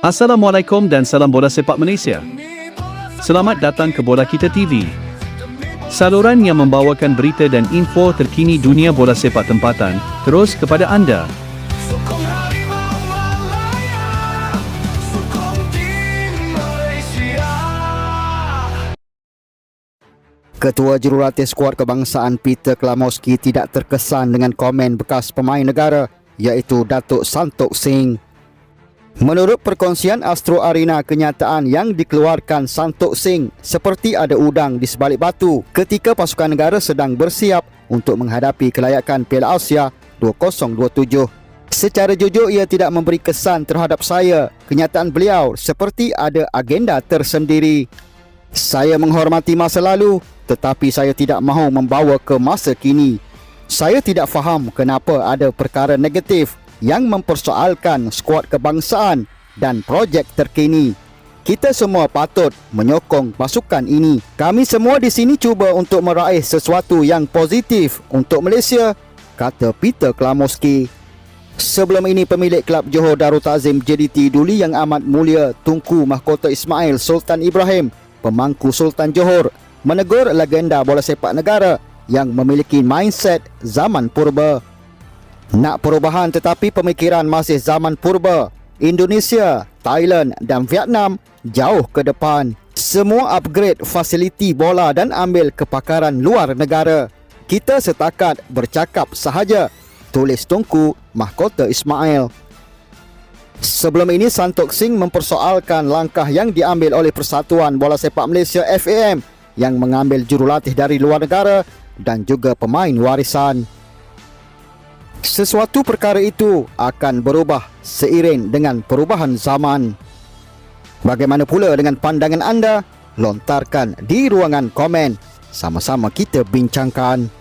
Assalamualaikum dan salam bola sepak Malaysia. Selamat datang ke Bola Kita TV. Saluran yang membawakan berita dan info terkini dunia bola sepak tempatan terus kepada anda. Ketua Jurulatih Skuad Kebangsaan Peter Klamowski tidak terkesan dengan komen bekas pemain negara iaitu Datuk Santok Singh. Menurut perkongsian Astro Arena, kenyataan yang dikeluarkan Santok Singh seperti ada udang di sebalik batu ketika pasukan negara sedang bersiap untuk menghadapi kelayakan Piala Asia 2027. Secara jujur ia tidak memberi kesan terhadap saya. Kenyataan beliau seperti ada agenda tersendiri. Saya menghormati masa lalu tetapi saya tidak mahu membawa ke masa kini. Saya tidak faham kenapa ada perkara negatif yang mempersoalkan skuad kebangsaan dan projek terkini. Kita semua patut menyokong pasukan ini. Kami semua di sini cuba untuk meraih sesuatu yang positif untuk Malaysia, kata Peter Klamowski. Sebelum ini pemilik klub Johor Darul Ta'zim JDT Duli yang amat mulia Tunku Mahkota Ismail Sultan Ibrahim, pemangku Sultan Johor, menegur legenda bola sepak negara yang memiliki mindset zaman purba. Nak perubahan tetapi pemikiran masih zaman purba. Indonesia, Thailand dan Vietnam jauh ke depan. Semua upgrade fasiliti bola dan ambil kepakaran luar negara. Kita setakat bercakap sahaja. Tulis Tunku Mahkota Ismail. Sebelum ini Santok Singh mempersoalkan langkah yang diambil oleh Persatuan Bola Sepak Malaysia FAM yang mengambil jurulatih dari luar negara dan juga pemain warisan. Sesuatu perkara itu akan berubah seiring dengan perubahan zaman. Bagaimana pula dengan pandangan anda? Lontarkan di ruangan komen. Sama-sama kita bincangkan.